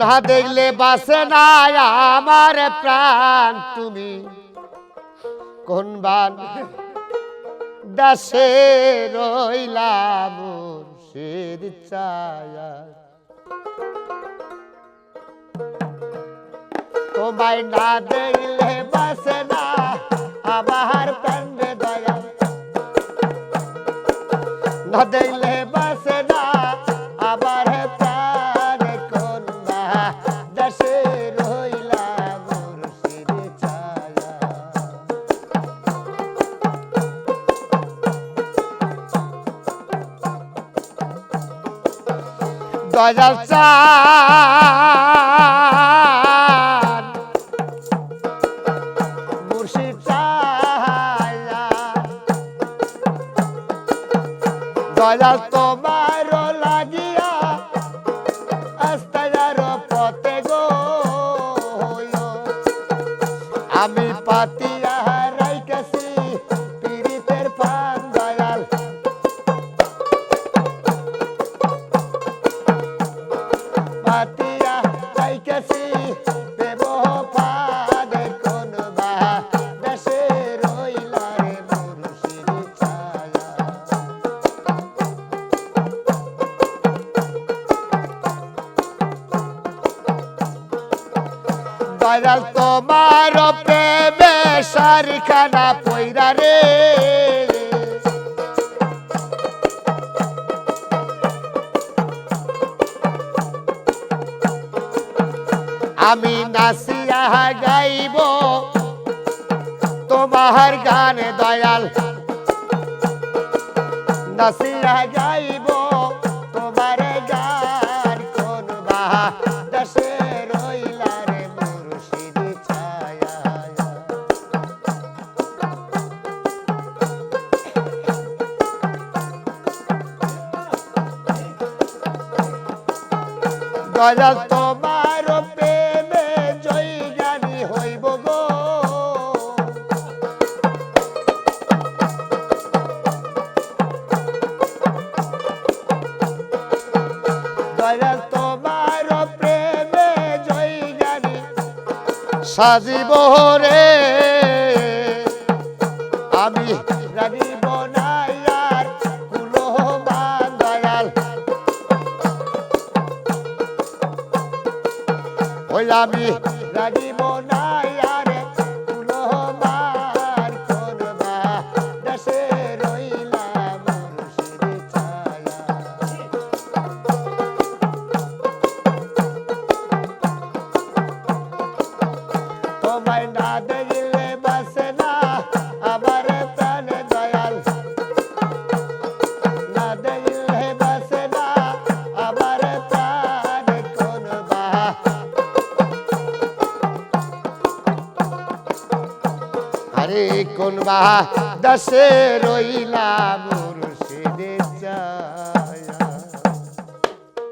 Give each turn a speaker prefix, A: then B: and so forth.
A: না দেখলে বাসে না আমার প্রাণ তুমি। কোন বান দাসে রইলাম মুর্শিদ ছায়া। তোমায় না দেখলে বাসে দয়াল চান। মুর্শিদ দয়াল তোমার দয়াল তোমার প্রেমে সারিখানা পইরা রে। আমি নাসিয়া গাইব তোমার গানে দয়াল। নাসিয়া গাইব দয়াল তোমার প্রেমে জয় জ্ঞানী হইব গো। দয়াল তোমার প্রেমে জয় জ্ঞানী সাজিব রে। আমি রাগিব ওই আমি কোন বা দশে রইলাম।